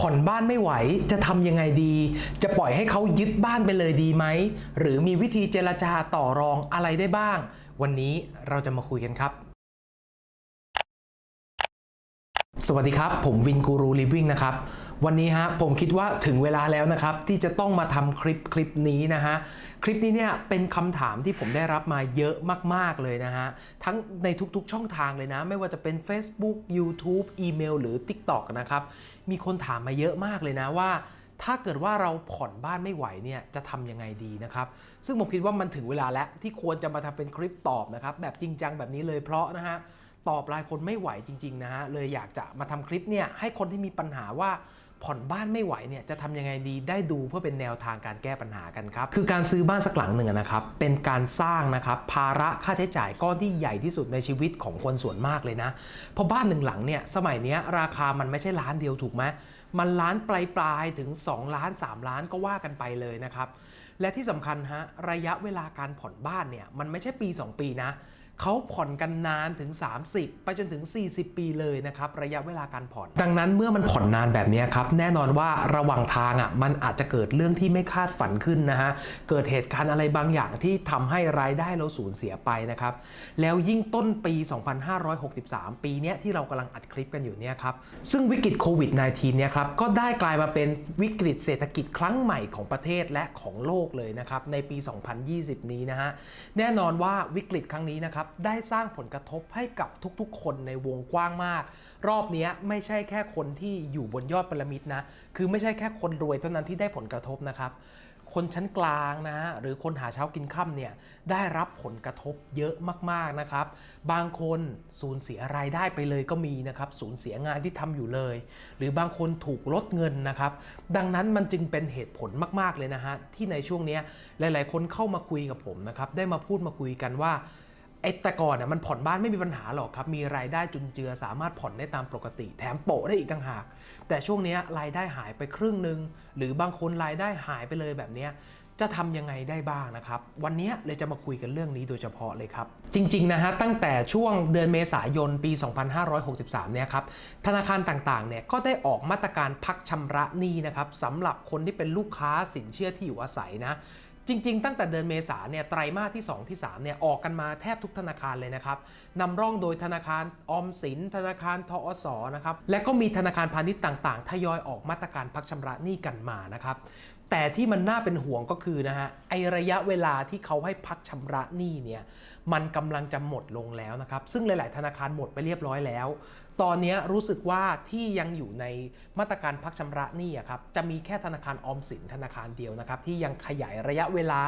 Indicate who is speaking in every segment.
Speaker 1: ผ่อนบ้านไม่ไหวจะทำยังไงดี จะปล่อยให้เขายึดบ้านไปเลยดีไหม หรือมีวิธีเจรจาต่อรองอะไรได้บ้าง วันนี้เราจะมาคุยกันครับ สวัสดีครับ ผมวินกูรูลิฟวิ่งนะครับ วันนี้ฮะผมคิดว่าถึงเวลาแล้วนะครับ ที่จะต้องมาทำคลิปคลิปนี้นะฮะ คลิปนี้เนี่ยเป็นคำถามที่ผมได้รับมาเยอะมาก ๆ เลยนะฮะ ทั้งในทุกๆช่องทางเลยนะ ไม่ว่าจะเป็น Facebook YouTube อีเมลหรือ TikTok นะครับ มีคนถามมาเยอะมากเลยนะว่าถ้าเกิดว่าเราผ่อนบ้านไม่ไหวเนี่ยจะทำยังไงดีนะครับ ซึ่งผมคิดว่ามันถึงเวลาแล้วที่ควรจะมาทำเป็นคลิปตอบนะครับแบบจริงจังแบบนี้เลยเพราะนะฮะ ตอบรายคนไม่ไหวจริงๆนะฮะเลยอยากจะมาทำคลิปเนี่ยให้คนที่มีปัญหาว่าผ่อนบ้านไม่ไหวเนี่ยจะทำยังไงดีได้ดูเพื่อเป็นแนวทางการแก้ปัญหากันครับ คือการซื้อบ้านสักหลังหนึ่งนะครับ เป็นการสร้างนะครับ ภาระค่าใช้จ่ายก้อนที่ใหญ่ที่สุดในชีวิตของคนส่วนมากเลยนะ เพราะบ้านหนึ่งหลังเนี่ยสมัยนี้ราคามันไม่ใช่ล้านเดียวถูกไหมมันล้านปลายปลายๆถึง 2 ล้าน 3 ล้านก็ว่ากันไปเลยนะครับ และที่สำคัญฮะระยะเวลาการผ่อนบ้านเนี่ยมันไม่ใช่ปี 2 ปีนะ เขาผ่อนกันนานถึง 30 ไปจนถึง 40 ปีเลยนะครับ ระยะเวลาการผ่อน ดังนั้นเมื่อมันผ่อนนานแบบนี้ครับ แน่นอนว่าระหว่างทางอะมันอาจจะเกิดเรื่องที่ไม่คาดฝันขึ้นนะฮะ เกิดเหตุการณ์อะไรบางอย่างที่ทำให้รายได้เราสูญเสียไปนะครับ แล้วยิ่งต้นปี 2563 ปีเนี้ยที่เรากำลังอัดคลิปกันอยู่เนี่ยครับ ซึ่งวิกฤตโควิด -19 เนี่ยครับ ก็ได้กลายมาเป็นวิกฤตเศรษฐกิจครั้งใหม่ของประเทศและของโลกเลยนะครับ ในปี 2020 นี้นะฮะ แน่นอนว่าวิกฤตครั้งนี้นะครับได้สร้างผลกระทบให้กับทุกๆ คนในวงกว้างมาก รอบนี้ไม่ใช่แค่คนที่อยู่บนยอดพีระมิดนะ คือไม่ใช่แค่คนรวยเท่านั้นที่ได้ผลกระทบนะครับคนชั้นกลางนะ หรือคนหาเช้ากินค่ำเนี่ยได้รับผลกระทบเยอะมากๆนะครับ บางคนสูญเสียรายได้ไปเลยก็มีนะครับสูญเสียงานที่ทำอยู่เลย หรือบางคนถูกลดเงินนะครับ ดังนั้นมันจึงเป็นเหตุผลมาก ๆเลยนะฮะที่ในช่วงนี้หลาย ๆ คนเข้ามาคุยกับผมนะครับ ได้มาพูดมาคุยกันว่า ไอ้แต่ก่อนน่ะมันผ่อนบ้านไม่มีปัญหาหรอกครับ มีรายได้จุนเจือสามารถผ่อนได้ตามปกติ แถมโปะได้อีกต่างหาก แต่ช่วงนี้รายได้หายไปครึ่งหนึ่งหรือบางคนรายได้หายไปเลยแบบนี้จะทำยังไงได้บ้างนะครับ วันนี้เลยจะมาคุยกันเรื่องนี้โดยเฉพาะเลยครับ จริงๆนะฮะตั้งแต่ช่วงเดือนเมษายนปี 2563 เนี่ยครับธนาคารต่างๆเนี่ยก็ได้ออกมาตรการพักชำระหนี้นะครับสำหรับคนที่เป็นลูกค้าสินเชื่อที่อยู่อาศัยนะ จริง ๆ ตั้งแต่เดือนเมษาเนี่ยไตรมาสที่ 2 ที่3เนี่ยออกกันมาแทบทุกธนาคารเลยนะครับนำร่องโดยธนาคารออมสิน ธนาคารทอสนะครับและก็มีธนาคารพาณิชย์ต่าง ๆ ทยอยออกมาตรการพักชำระหนี้กันมานะครับ แต่ที่มันน่าเป็นห่วงก็คือนะฮะไอระยะเวลาที่เขาให้พักชำระหนี้เนี่ยมันกำลังจะหมดลงแล้วนะครับซึ่งหลาย ๆ ธนาคารหมดไปเรียบร้อยแล้ว ตอนนี้รู้สึกว่าที่ยังอยู่ในมาตรการพักชำระหนี้อะครับจะมีแค่ธนาคารออมสินธนาคารเดียวนะครับที่ยังขยายระยะเวลา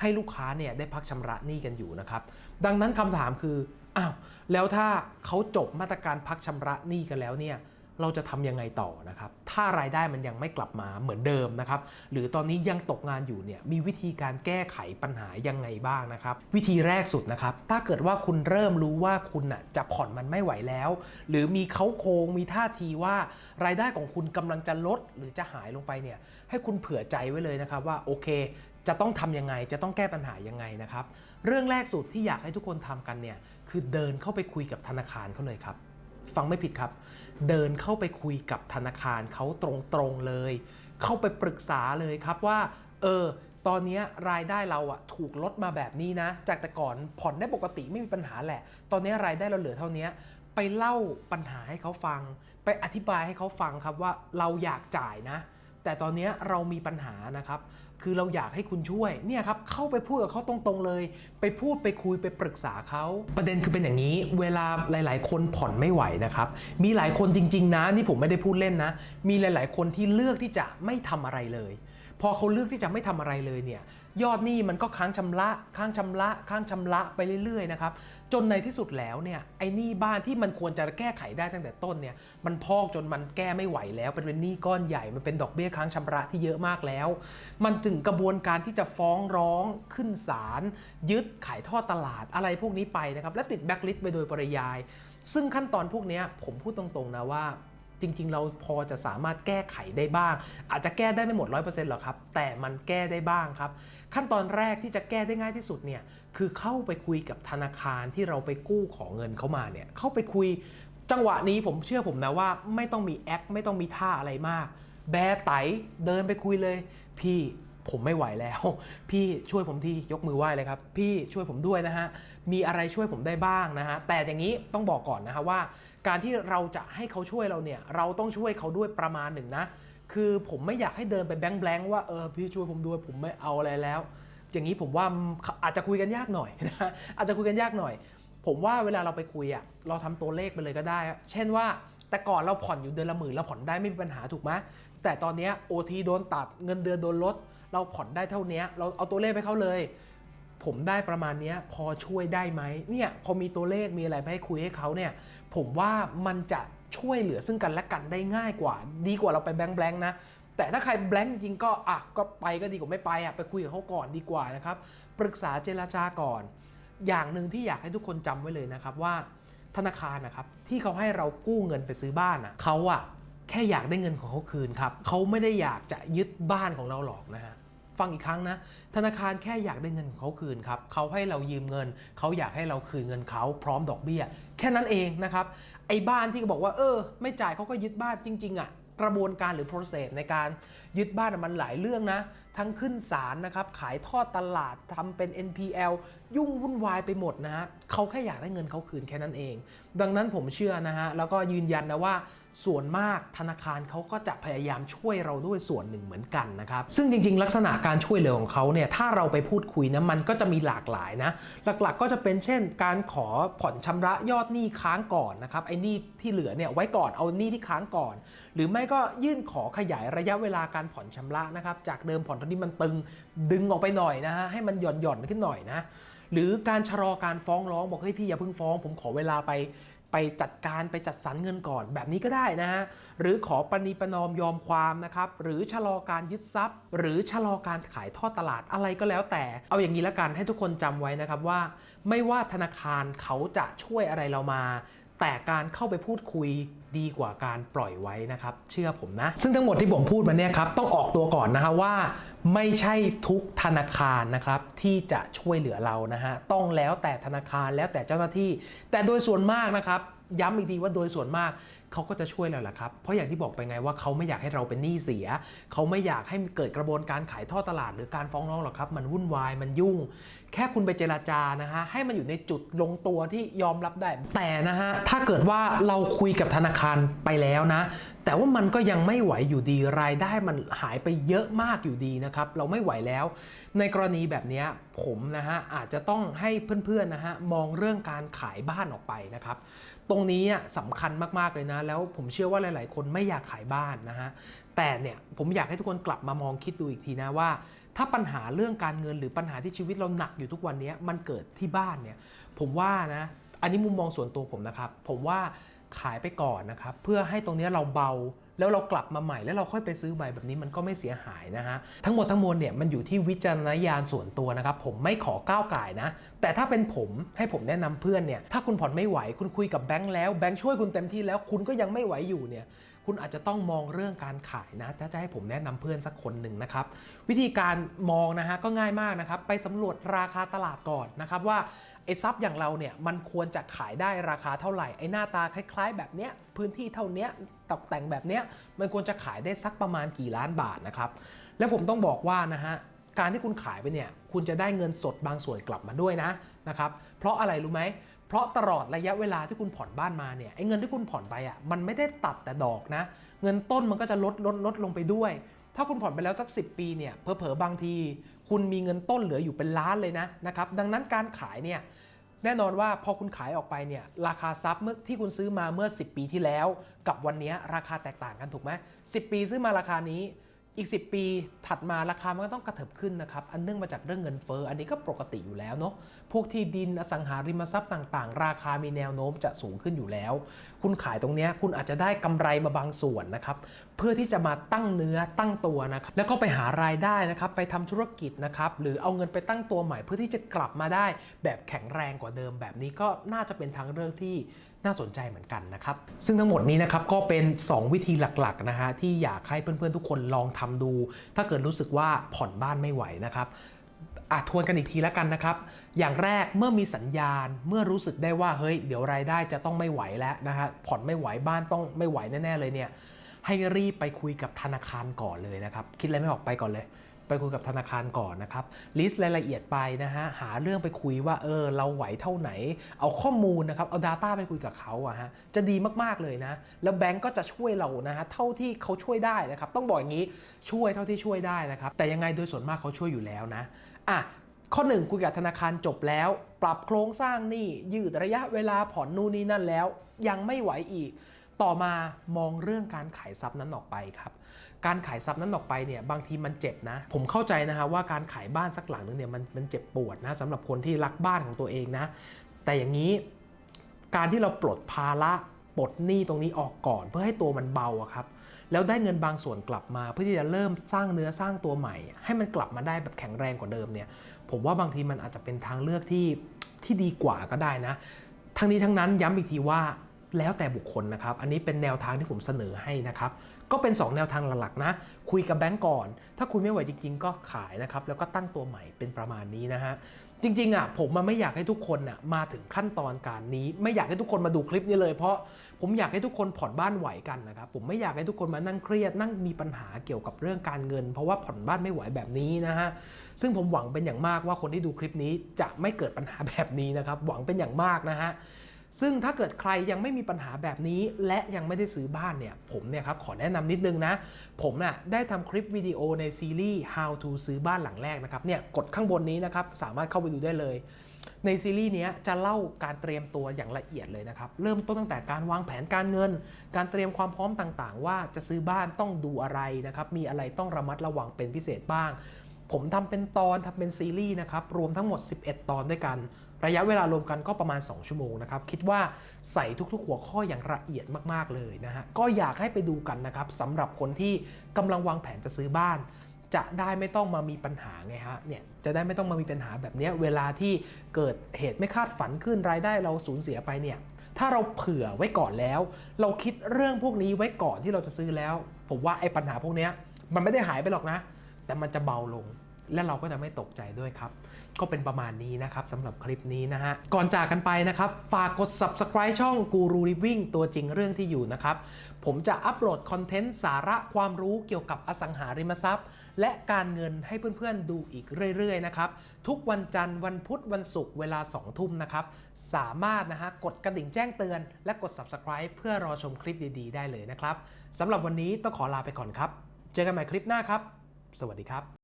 Speaker 1: ให้ลูกค้าเนี่ยได้พักชำระหนี้กันอยู่นะครับดังนั้นคำถามคืออ้าวแล้วถ้าเขาจบมาตรการพักชำระหนี้กันแล้วเนี่ย เราจะทำยังไงต่อนะครับ ถ้ารายได้มันยังไม่กลับมาเหมือนเดิมนะครับ หรือตอนนี้ยังตกงานอยู่เนี่ย มีวิธีการแก้ไขปัญหายังไงบ้างนะครับ วิธีแรกสุดนะครับ ถ้าเกิดว่าคุณเริ่มรู้ว่าคุณน่ะจะผ่อนมันไม่ไหวแล้ว หรือมีเขาโคงมีท่าทีว่ารายได้ของคุณกำลังจะลดหรือจะหายลงไปเนี่ย ให้คุณเผื่อใจไว้เลยนะครับว่าโอเคจะต้องทำยังไง จะต้องแก้ปัญหายังไงนะครับ เรื่องแรกสุดที่อยากให้ทุกคนทำกันเนี่ย คือเดินเข้าไปคุยกับธนาคารเขาเลยครับ ฟังไม่ผิดครับ เดินเข้าไปคุยกับธนาคารเขาตรงๆเลย เข้าไปปรึกษาเลยครับว่า เออ ตอนนี้รายได้เราอะถูกลดมาแบบนี้นะ จากแต่ก่อนผ่อนได้ปกติไม่มีปัญหาแหละ ตอนนี้รายได้เราเหลือเท่านี้ไปเล่าปัญหาให้เขาฟัง ไปอธิบายให้เขาฟังครับว่าเราอยากจ่ายนะ แต่ตอนนี้เรามีปัญหานะครับ คือเราอยากให้คุณช่วยเนี่ยครับเข้าไปพูดกับเขาตรงๆเลย ไปพูดไปคุยไปปรึกษาเขาประเด็นคือเป็นอย่างนี้ เวลาหลาย ๆ คนผ่อนไม่ไหวนะครับ มีหลายคนจริง ๆ นะนี่ผมไม่ได้พูดเล่นนะ มีหลาย ๆ คนที่เลือกที่จะไม่ทำอะไรเลย พอเขาเลือกที่จะไม่ทำอะไรเลยเนี่ย ยอดหนี้มันก็ค้างชำระ ค้างชำระ ค้างชำระไปเรื่อยๆนะครับ จนในที่สุดแล้วเนี่ยไอ้หนี้บ้านที่มันควรจะแก้ไขได้ตั้งแต่ต้นเนี่ยมันพอกจนมันแก้ไม่ไหวแล้วเป็นเป็นหนี้ก้อนใหญ่มันเป็นดอกเบี้ยค้างชำระที่เยอะมากแล้ว มันถึงกระบวนการที่จะฟ้องร้องขึ้นศาลยึดขายทอดตลาดอะไรพวกนี้ไปนะครับและติดแบ็กลิสต์ไปโดยปริยาย ซึ่งขั้นตอนพวกนี้ผมพูดตรงๆนะว่า จริง ๆ เราพอจะสามารถแก้ไขได้บ้าง อาจจะแก้ได้ไม่หมด 100%หรอกครับ แต่มันแก้ได้บ้างครับ ขั้นตอนแรกที่จะแก้ได้ง่ายที่สุดเนี่ยคือเข้าไปคุยกับธนาคารที่เราไปกู้ของเงินเขามาเนี่ยเข้าไปคุยจังหวะนี้ผมเชื่อผมนะว่าไม่ต้องมีแอคไม่ต้องมีท่าอะไรมาก แบไตเดินไปคุยเลย พี่ผมไม่ไหวแล้ว พี่ช่วยผมทียกมือไหว้เลยครับ พี่ช่วยผมด้วยนะฮะมีอะไรช่วยผมได้บ้างนะฮะแต่อย่างนี้ต้องบอกก่อนนะฮะว่า การที่เราจะให้เขาช่วยเราเนี่ย เราต้องช่วยเขาด้วยประมาณหนึ่งนะ คือผมไม่อยากให้เดินไปแบงค์แบงค์ว่าเออพี่ช่วยผมด้วยผมไม่เอาอะไรแล้ว อย่างนี้ผมว่าอาจจะคุยกันยากหน่อยนะอาจจะคุยกันยากหน่อย ผมว่าเวลาเราไปคุยอะเราทำตัวเลขไปเลยก็ได้ เช่นว่าแต่ก่อนเราผ่อนอยู่เดือนละหมื่นเราผ่อนได้ไม่มีปัญหาถูกไหมแต่ตอนนี้โอทีโดนตัดเงินเดือนโดนลด เราผ่อนได้เท่านี้เราเอาตัวเลขไปเขาเลย ผมได้ประมาณนี้พอช่วยได้ไหมเนี่ยพอมีตัวเลขมีอะไรไปให้คุยให้เขาเนี่ยผมว่ามันจะช่วยเหลือซึ่งกันและกันได้ง่ายกว่า ดีกว่าเราไปแบงค์แบงค์นะแต่ถ้าใครแบงค์จริงก็อะก็ไปก็ดีกว่าไม่ไปอะไปคุยกับเขาก่อนดีกว่านะครับปรึกษาเจรจาก่อน อย่างหนึ่งที่อยากให้ทุกคนจำไว้เลยนะครับว่าธนาคารนะครับที่เขาให้เรากู้เงินไปซื้อบ้านอะเขาอะแค่อยากได้เงินของเขาคืนครับเขาไม่ได้อยากจะยึดบ้านของเราหรอกนะฮะ ฟังอีกครั้งนะ ธนาคารแค่อยากได้เงินของเขาคืนครับเขาให้เรายืมเงิน เขาอยากให้เราคืนเงินเขาพร้อมดอกเบี้ย แค่นั้นเองนะครับไอ้บ้านที่บอกว่าเออ ไม่จ่ายเขาก็ยึดบ้านจริง ๆอะกระบวนการหรือ process ในการยึดบ้านมันหลายเรื่องนะ ทั้งขึ้นศาลนะครับ ขายทอดตลาดทำเป็น NPL ยุ่งวุ่นวายไปหมดนะฮะเขาแค่อยากได้เงินเขาคืนแค่นั้นเอง ดังนั้นผมเชื่อนะฮะ แล้วก็ยืนยันนะว่าส่วนมากธนาคารเขาก็จะพยายามช่วยเราด้วยส่วนหนึ่งเหมือนกันนะครับ ซึ่งจริง ๆ ลักษณะการช่วยเหลือของเขาเนี่ยถ้าเราไปพูดคุยนะมันก็จะมีหลากหลายนะ หลักๆก็จะเป็นเช่น การขอผ่อนชำระยอดหนี้ค้างก่อนนะครับไอ้หนี้ที่เหลือเนี่ยไว้ก่อนเอาหนี้ที่ค้างก่อน หรือไม่ก็ยื่นขอขยายระยะเวลาการผ่อนชำระนะครับจากเดิมผ่อนอนนี้มันตึงดึงออกไปหน่อยนะฮะให้มันหย่อนหย่อนขึ้นหน่อยนะ หรือการชะลอการฟ้องร้องบอกเฮ้ยพี่อย่าเพิ่งฟ้อง ผมขอเวลาไปไปจัดการไปจัดสรรเงินก่อนแบบนี้ก็ได้นะฮะหรือขอปณีประนอมยอมความนะครับหรือชะลอการยึดทรัพย์ หรือชะลอการขายทอดตลาดอะไรก็แล้วแต่ เอาอย่างนี้ละกันให้ทุกคนจำไว้นะครับว่า ไม่ว่าธนาคารเขาจะช่วยอะไรเรามา แต่การเข้าไปพูดคุยดีกว่าการปล่อยไว้นะครับ เชื่อผมนะ ซึ่งทั้งหมดที่ผมพูดมาเนี่ยครับต้องออกตัวก่อนนะฮะว่า ไม่ใช่ทุกธนาคารนะครับที่จะช่วยเหลือเรานะฮะต้องแล้วแต่ธนาคารแล้วแต่เจ้าหน้าที่ แต่โดยส่วนมากนะครับย้ำอีกทีว่าโดยส่วนมากเขาก็จะช่วยเราแหละครับ เพราะอย่างที่บอกไปไงว่าเขาไม่อยากให้เราเป็นหนี้เสีย เขาไม่อยากให้เกิดกระบวนการขายท่อตลาด หรือการฟ้องร้องหรอกครับ มันวุ่นวายมันยุ่งแค่คุณไปเจราจานะฮะให้มันอยู่ในจุดลงตัวที่ยอมรับได้ แต่นะฮะถ้าเกิดว่าเราคุยกับธนาคารไปแล้วนะ แต่ว่ามันก็ยังไม่ไหวอยู่ดีรายได้มันหายไปเยอะมากอยู่ดีนะครับเราไม่ไหวแล้ว ในกรณีแบบนี้ผมนะฮะอาจจะต้องให้เพื่อนๆนะฮะมองเรื่องการขายบ้านออกไปนะครับตรงนี้สำคัญมากๆเลยนะ แล้วผมเชื่อว่าหลาย ๆ คนไม่อยากขายบ้านนะฮะ แต่เนี่ยผมอยากให้ทุกคนกลับมามองคิดดูอีกทีนะว่า ถ้าปัญหาเรื่องการเงินหรือปัญหาที่ชีวิตเราหนักอยู่ทุกวันนี้มันเกิดที่บ้านเนี่ยผมว่านะอันนี้มุมมองส่วนตัวผมนะครับ ผมว่าขายไปก่อนนะครับ เพื่อให้ตรงนี้เราเบาแล้วเรากลับมาใหม่แล้วเราค่อยไปซื้อใหม่แบบนี้มันก็ไม่เสียหายนะฮะทั้งหมดทั้งมวลเนี่ยมันอยู่ที่วิจารณญาณส่วนตัวนะครับผมไม่ขอก้าวไก่นะ แต่ถ้าเป็นผมให้ผมแนะนำเพื่อนเนี่ยถ้าคุณผ่อนไม่ไหวคุณคุยกับแบงค์แล้วแบงค์ช่วยคุณเต็มที่แล้วคุณก็ยังไม่ไหวอยู่เนี่ย คุณอาจจะต้องมองเรื่องการขายนะถ้าจะให้ผมแนะนำเพื่อนสักคนหนึ่งนะครับ วิธีการมองนะฮะก็ง่ายมากนะครับ ไปสำรวจราคาตลาดก่อนนะครับว่าไอ้ทรัพย์อย่างเราเนี่ยมันควรจะขายได้ราคาเท่าไหร่ไอ้หน้าตาคล้าย ๆ แบบเนี้ยพื้นที่เท่าเนี้ยตกแต่งแบบเนี้ยมันควรจะขายได้สักประมาณกี่ล้านบาทนะครับ และผมต้องบอกว่านะฮะการที่คุณขายไปเนี่ยคุณจะได้เงินสดบางส่วนกลับมาด้วยนะนะครับเพราะอะไรรู้ไหม เพราะตลอดระยะเวลาที่คุณผ่อนบ้านมาเนี่ยไอ้เงินที่คุณผ่อนไปอะมันไม่ได้ตัดแต่ดอกนะ เงินต้นมันก็จะลดลดลดลงไปด้วย ถ้าคุณผ่อนไปแล้วสัก 10 ปีเนี่ยเพอๆบางที คุณมีเงินต้นเหลืออยู่เป็นล้านเลยนะนะครับดังนั้นการขายเนี่ยแน่นอนว่าพอคุณขายออกไปเนี่ยราคาทรัพย์เมื่อที่คุณซื้อมาเมื่อ 10 ปีที่แล้ว กับวันนี้ราคาแตกต่างกันถูกไหม10 ปีซื้อมาราคานี้ อีก 10 ปีถัดมาราคามันก็ต้องกระเถิบขึ้นนะครับ อันเนื่องมาจากเรื่องเงินเฟ้ออันนี้ก็ปกติอยู่แล้วเนาะพวกที่ดินอสังหาริมทรัพย์ต่างๆ ราคามีแนวโน้มจะสูงขึ้นอยู่แล้ว คุณขายตรงนี้คุณอาจจะได้กำไรมาบางส่วนนะครับเพื่อที่จะมาตั้งเนื้อตั้งตัวนะครับแล้วก็ไปหารายได้นะครับไปทำธุรกิจนะครับหรือเอาเงินไปตั้งตัวใหม่เพื่อที่จะกลับมาได้แบบแข็งแรงกว่าเดิม แบบนี้ก็น่าจะเป็นทางเลือกที่น่าสนใจเหมือนกันนะครับซึ่งทั้งหมดนี้นะครับก็เป็น 2 วิธีหลักๆนะฮะที่อยากให้เพื่อนๆทุกคนลองทำดู ถ้าเกิดรู้สึกว่าผ่อนบ้านไม่ไหวนะครับอาจทวนกันอีกทีแล้วกันนะครับ อย่างแรกเมื่อมีสัญญาณเมื่อรู้สึกได้ว่าเฮ้ยเดี๋ยวรายได้จะต้องไม่ไหวแล้วนะฮะผ่อนไม่ไหวบ้านต้องไม่ไหวแน่ๆเลยเนี่ยให้รีบไปคุยกับธนาคารก่อนเลยนะครับ คิดอะไรไม่ออกไปก่อนเลย ไปคุยกับธนาคารก่อนนะครับลิสต์รายละเอียดไปนะฮะหาเรื่องไปคุยว่าเออเราไหวเท่าไหน เอาข้อมูลนะครับเอา Data ไปคุยกับเขาอะฮะจะดีมากๆเลยนะ แล้วแบงก์ก็จะช่วยเรานะฮะเท่าที่เขาช่วยได้นะครับ ต้องบอกอย่างนี้ช่วยเท่าที่ช่วยได้นะครับ แต่ยังไงโดยส่วนมากเขาช่วยอยู่แล้วนะอะข้อหนึ่งคุยกับธนาคารจบแล้ว ปรับโครงสร้างหนี้ยืดระยะเวลาผ่อนนู่นนี่นั่นแล้ว ยังไม่ไหวอีก ต่อมามองเรื่องการขายทรัพย์นั้นออกไปครับ การขายทรัพย์นั้นออกไปเนี่ยบางทีมันเจ็บนะ ผมเข้าใจนะฮะว่าการขายบ้านสักหลังนึงเนี่ยมันมันเจ็บปวดนะสำหรับคนที่รักบ้านของตัวเองนะ แต่อย่างนี้การที่เราปลดภาระปลดหนี้ตรงนี้ออกก่อน เพื่อให้ตัวมันเบาครับ แล้วได้เงินบางส่วนกลับมา เพื่อที่จะเริ่มสร้างเนื้อสร้างตัวใหม่ ให้มันกลับมาได้แบบแข็งแรงกว่าเดิมเนี่ย ผมว่าบางทีมันอาจจะเป็นทางเลือกที่ที่ดีกว่าก็ได้นะ ทั้งนี้ทั้งนั้นย้ำอีกทีว่า แล้วแต่บุคคลนะครับ อันนี้เป็นแนวทางที่ผมเสนอให้นะครับ ก็เป็น 2 แนวทางหลักๆนะ คุยกับแบงก์ก่อน ถ้าคุยไม่ไหวจริง ๆ ก็ขายนะครับ แล้วก็ตั้งตัวใหม่เป็นประมาณนี้นะฮะ จริงๆอะผมมันไม่อยากให้ทุกคนอะมาถึงขั้นตอนการนี้ ไม่อยากให้ทุกคนมาดูคลิปนี้เลย เพราะผมอยากให้ทุกคนผ่อนบ้านไหวกันนะครับ ผมไม่อยากให้ทุกคนมานั่งเครียด นั่งมีปัญหาเกี่ยวกับเรื่องการเงิน เพราะว่าผ่อนบ้านไม่ไหวแบบนี้นะฮะ ซึ่งผมหวังเป็นอย่างมากว่าคนที่ดูคลิปนี้จะไม่เกิดปัญหาแบบนี้นะครับ หวังเป็นอย่างมากนะฮะ ซึ่งถ้าเกิดใครยังไม่มีปัญหาแบบนี้ และยังไม่ได้ซื้อบ้านเนี่ย ผมเนี่ยครับขอแนะนำนิดนึงนะ ผมน่ะได้ทำคลิปวิดีโอในซีรีส์ How to ซื้อบ้านหลังแรกนะครับเนี่ยกดข้างบนนี้นะครับสามารถเข้าไปดูได้เลย ในซีรีส์เนี้ยจะเล่าการเตรียมตัวอย่างละเอียดเลยนะครับ เริ่มต้นตั้งแต่การวางแผนการเงิน การเตรียมความพร้อมต่างๆ ว่าจะซื้อบ้านต้องดูอะไรนะครับมีอะไรต้องระมัดระวังเป็นพิเศษบ้าง ผมทำเป็นตอนทำเป็นซีรีส์นะครับรวมทั้งหมด 11 ตอนด้วยกัน ระยะเวลารวมกันก็ประมาณ 2 ชั่วโมงนะครับ คิดว่าใส่ทุกๆ หัวข้ออย่างละเอียดมากๆเลยนะฮะ ก็อยากให้ไปดูกันนะครับสำหรับคนที่กำลังวางแผนจะซื้อบ้าน จะได้ไม่ต้องมามีปัญหาไงฮะ เนี่ย จะได้ไม่ต้องมามีปัญหาแบบนี้เวลาที่เกิดเหตุไม่คาดฝันขึ้นรายได้เราสูญเสียไปเนี่ย ถ้าเราเผื่อไว้ก่อนแล้ว เราคิดเรื่องพวกนี้ไว้ก่อนที่เราจะซื้อแล้ว ผมว่าไอ้ปัญหาพวกนี้มันไม่ได้หายไปหรอกนะ แต่มันจะเบาลง และเราก็จะไม่ตกใจด้วยครับ ก็เป็นประมาณนี้นะครับสำหรับคลิปนี้นะฮะ ก่อนจากกันไปนะครับ ฝากกด subscribe ช่อง Guru Living ตัวจริงเรื่องที่อยู่นะครับ ผมจะอัปโหลดคอนเทนต์สาระความรู้เกี่ยวกับอสังหาริมทรัพย์ และการเงินให้เพื่อนๆดูอีกเรื่อยๆนะครับ ทุกวันจันทร์วันพุธวันศุกร์เวลา 2 ทุ่มนะครับ สามารถนะฮะกดกระดิ่งแจ้งเตือน และกด subscribe เพื่อรอชมคลิปดีๆ ได้เลยนะครับสำหรับวันนี้ต้องขอลาไปก่อนครับ เจอกันใหม่คลิปหน้าครับ สวัสดีครับ